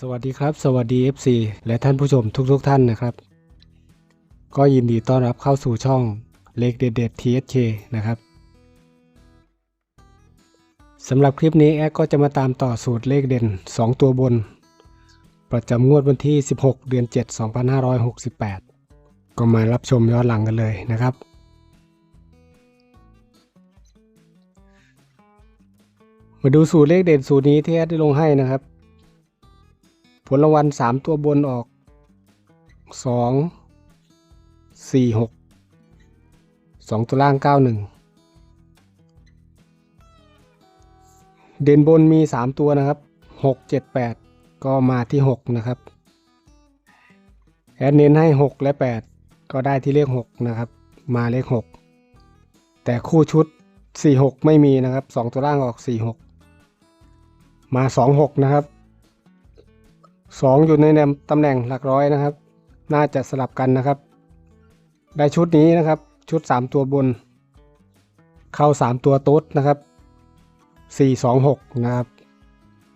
สวัสดีครับ สวัสดี FC และท่านผู้ชมทุกๆทท่านนะครับ ก็ยินดีต้อนรับเข้าสู่ช่องเลขเด็ดเด็ด TSK นะครับสำหรับคลิปนี้แอดก็จะมาตามต่อสูตรเลขเด่น 2 ตัวบน ประจำงวดวันที่ 16 เดือน 7 2568 ก็มารับชมย้อนหลังกันเลยนะครับมาดูสูตรเลขเด่นสูตรนี้ที่แอดได้ลงให้นะครับ ผลรางวัลสามตัวบนออกสองสี่หกสองตัวล่างเก้าหนึ่งเด่นบนมีสามตัวนะครับหกเจ็ดแปดก็มาที่หกนะครับแอดเน้นให้หกและแปดก็ได้ที่เลขหกนะครับ มาเลขหกแต่คู่ชุดสี่หกไม่มีนะครับสองตัวล่างออกสี่หกมาสองหกนะครับ สองอยู่ในตำแหน่งหลักร้อยนะครับ น่าจะสลับกันนะครับ ได้ชุดนี้นะครับ ชุด 3 ตัวบน เข้า 3 ตัวโต๊ดนะครับ4 2 6นะครับ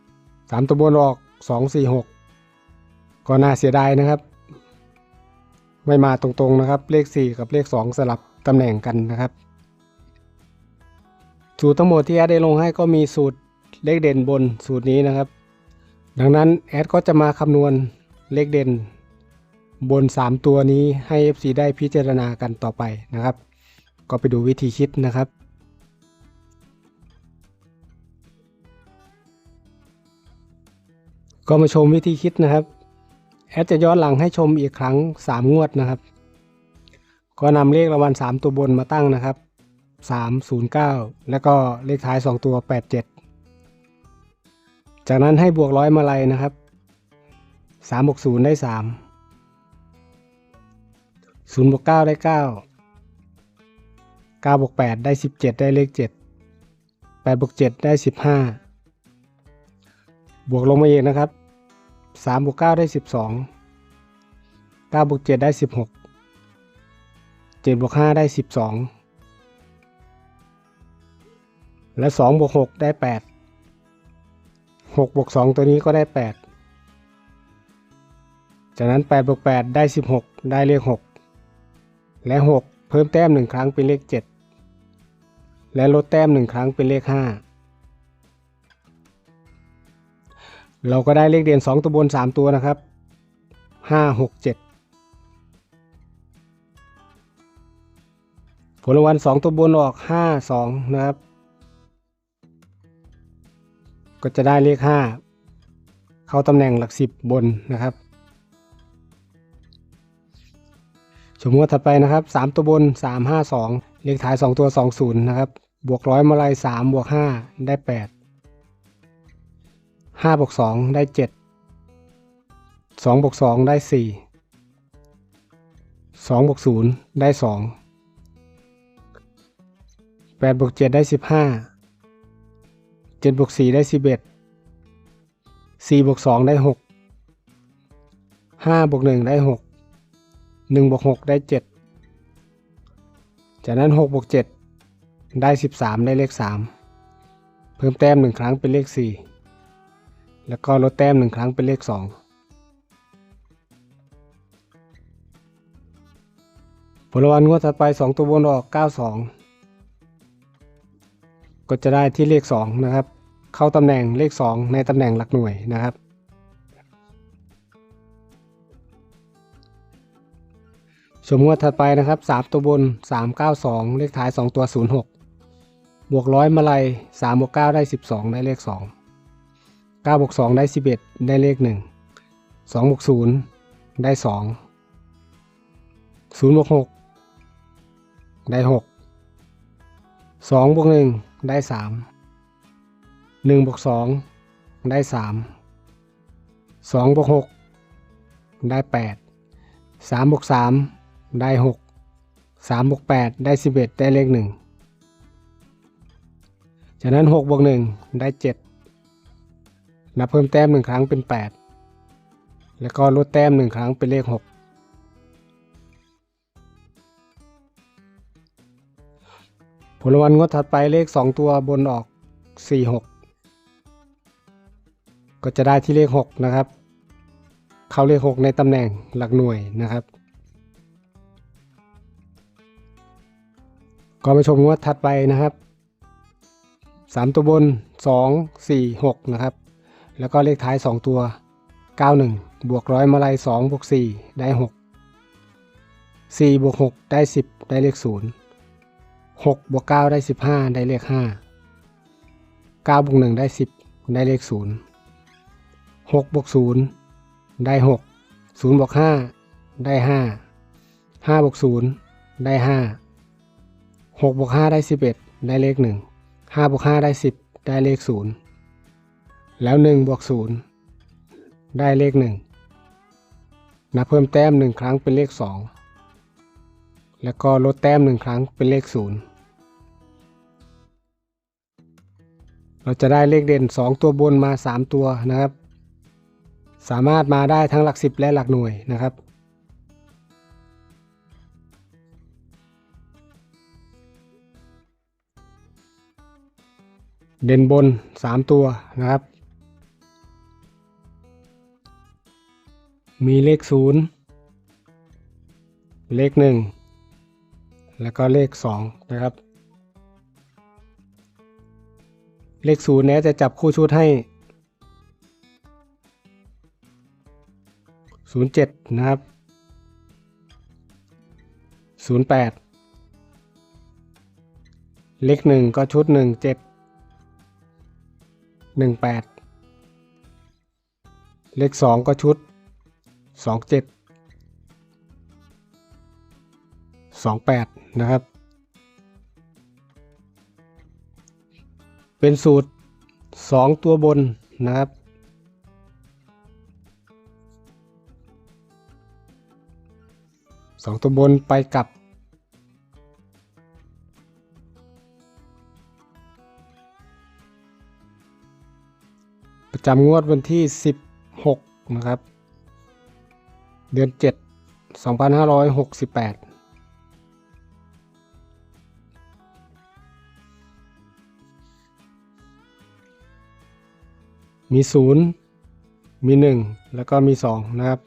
3ตัวบนออก 2 4 6 ก็น่าเสียดายนะครับ ไม่มาตรงๆนะครับ เลข 4 กับเลข 2 สลับตำแหน่งกันนะครับสูตรทั้งหมดที่แอดได้ลงให้ก็มีสูตรเลขเด่นบนสูตรนี้นะครับ ดังนั้นแอดก็จะมาคำนวณเลขเด่น บน 3 ตัวนี้ให้ FC ได้พิจารณากันต่อไปนะครับ ก็ไปดูวิธีคิดนะครับก็มาชมวิธีคิดนะครับ แอดจะย้อนหลังให้ชมอีกครั้ง 3 งวดนะครับ ก็นำเลขรางวัล3ตัวบนมาตั้งนะครับ 309 แล้วก็เลขท้าย 2 ตัว 87 จากนั้นให้บวกร้อยมาลัยนะครับสามบวกศูนย์ได้สามศูนย์บวกเก้าได้เก้าเก้าบวกแปดได้สิบเจ็ดได้เลขเจ็ดแปดบวกเจ็ดได้สิบห้าบวกลงมาเอีกนะครับสามบวกเก้าได้สิบสองเก้าบวกเจ็ดได้สิบหกเจ็ดบวกห้าได้สิบสองและสองบวกหกได้แปด หกบวกสองตัวนี้ก็ได้แปดจากนั้นแปดบวกแปดได้สิบหกได้เลขหกและหกเพิ่มแต้มหนึ่งครั้งเป็นเลขเจ็ดและลดแต้มหนึ่งครั้งเป็นเลขห้าเราก็ได้เลขเด่นสองตัวบนสามตัวนะครับห้าหกเจ็ดผลรางวัลสองตัวบนออกห้าสองนะครับ ก็จะได้เลข 5 เข้าตำแหน่งหลัก 10 บนนะครับสมมติถัดไปนะครับ 3 ตัวบน 3 5 2 เลขท้าย 2 ตัว 20 นะครับ บวกร้อยมาลัย3บวก 5 ได้ 8 5บวก2 ได้ 7 2บวก2 ได้ 4 2บวก0 ได้ 2 8บวก7 ได้ 15 เจ็ดบวกสี่ได้สิบเอ็ดสี่บวกสองได้หกห้าบวกหนึ่งได้หกหนึ่งบวกหกได้เจ็ดจากนั้นหกบวกเจ็ดได้สิบสามได้เลขสามเพิ่มแต้มหนึ่งครั้งเป็นเลขสี่แล้วก็ลดแต้มหนึ่งครั้งเป็นเลขสองผลรางวัลงวดถัดไปสองตัวบนออกเก็จะได้ที่เลข 2 นะครับ เข้าตำแหน่งเลข 2 ในตำแหน่งหลักหน่วยนะครับสมมติถัดไปนะครับ 3 ตัวบน 392 เลขท้าย 2 ตัว 06 บวกร้อยมาลัย3บวก9ได้ 12 ได้เลข 2 9บวก2ได้ 11 ได้เลข 1 2บวก0ได้ 2 0บวก6ได้ 6 2บวก1 ได้สามหนึ่งบวกสองได้สามสองบวกหกได้แปดสามบวกสามได้หกสามบวกแปดได้สิบเอ็ดได้เลขหนึ่งจากนั้นหกบวกหนึ่งได้เจ็ดนับเพิ่มแต้มหนึ่งครั้งเป็นแปดแล้วก็ลดแต้มหนึ่งครั้งเป็นเลขหก ผลรางวัลงวดถัดไปเลข 2 ตัวบนออก 4 6 ก็จะได้ที่เลข 6 นะครับ เข้าเลขหกในตำแหน่งหลักหน่วยนะครับ ก็มาชมงวดถัดไปนะครับสามตัวบนสองสี่หกนะครับ แล้วก็เลขท้ายสองตัวเก้าหนึ่งบวกร้อยมาลัยสองบวกสี่ได้หกสี่บวกหกได้สิบได้เลขศู 6บวก9ได้ 15 ได้เลข 5 9บวก1ได้ 10 ได้เลข 0 6บวก0ได้ 6 0บวก5ได้ 5 5บวก0ได้ 5 6บวก5ได้ 11 ได้เลข 1 5บวก5ได้ 10 ได้เลข 0 แล้ว1บวก0ได้เลข 1 นับเพิ่มแต้ม 1 ครั้งเป็นเลข 2 แล้วก็ลดแต้ม 1 ครั้งเป็นเลข 0 เราจะได้เลขเด่น 2 ตัวบนมา 3 ตัวนะครับ สามารถมาได้ทั้งหลัก 10 และหลักหน่วยนะครับ เด่นบน 3 ตัวนะครับ มีเลข 0 เลข 1 แล้วก็เลข 2 นะครับ เลข0เนี้ยจะจับคู่ชุดให้ 07 นะครับ 08 เลข1ก็ชุด 17 18 เลข2ก็ชุด 27 28 นะครับ เป็นสูตร 2 ตัวบนนะครับสองตัวบนไปกับ ประจำงวดวันที่ 16 นะครับ เดือน 7 2568 มี 0 มี 1 แล้วก็มี 2 นะครับ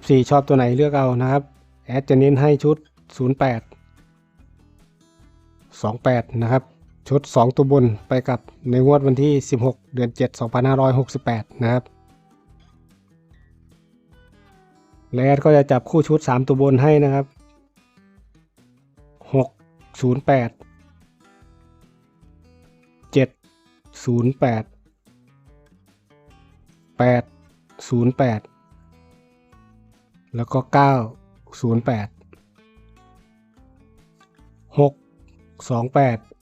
F4 ชอบตัวไหนเลือกเอานะครับ แอดจะเน้นให้ชุด 08 28 นะครับ ชุด 2 ตัวบนไปกับในงวดวันที่ 16 เดือน 7 2568 นะครับและแอดก็จะจับคู่ชุด 3 ตัวบนให้นะครับ 6 08 7 08 8 08 แล้วก็ 9 08 6 28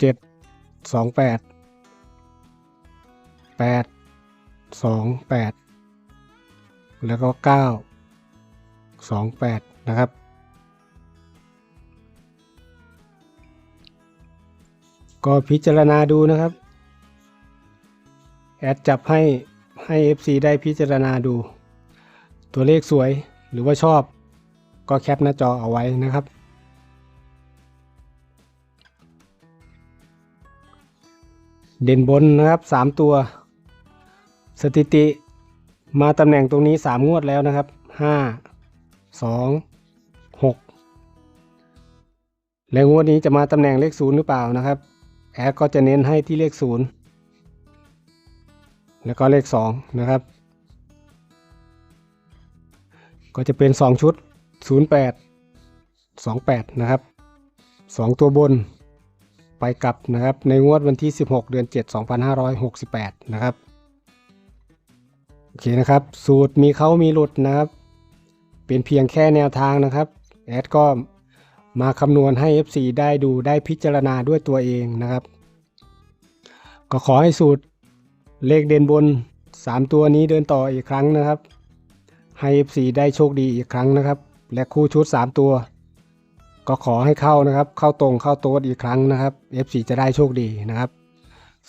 7 28 8 28 แล้วก็ 9 28 นะครับ ก็พิจารณาดูนะครับ แอดจับให้ให้ FC ได้พิจารณาดู ตัวเลขสวยหรือว่าชอบ ก็แคปหน้าจอเอาไว้นะครับ เด่นบนนะครับ 3 ตัว สถิติมาตำแหน่งตรงนี้ 3 งวดแล้วนะครับ 5 2 6 แล้วงวดนี้จะมาตำแหน่งเลข 0 หรือเปล่านะครับ แอดก็จะเน้นให้ที่เลข 0 แล้วก็เลข 2 นะครับ ก็จะเป็น 2 ชุด 08 28 นะครับ 2 ตัวบนไปกลับนะครับ ในงวดวันที่ 16 เดือน 7 2568 นะครับ โอเคนะครับ สูตรมีเขามีหลุดนะครับ เป็นเพียงแค่แนวทางนะครับ แอดก็มาคำนวณให้ FC ได้ดูได้พิจารณาด้วยตัวเองนะครับ ก็ขอให้สูตร เลขเด่นบน 3 ตัวนี้เดินต่ออีกครั้งนะครับ ให้ FC ได้โชคดีอีกครั้งนะครับ และคู่ชุด 3 ตัว ก็ขอให้เข้านะครับ เข้าตรงเข้าโต๊ดอีกครั้งนะครับ FC จะได้โชคดีนะครับ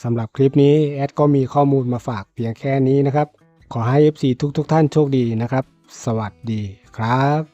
สำหรับคลิปนี้แอดก็มีข้อมูลมาฝากเพียงแค่นี้นะครับ ขอให้ FC ทุกๆทท่านโชคดีนะครับ สวัสดีครับ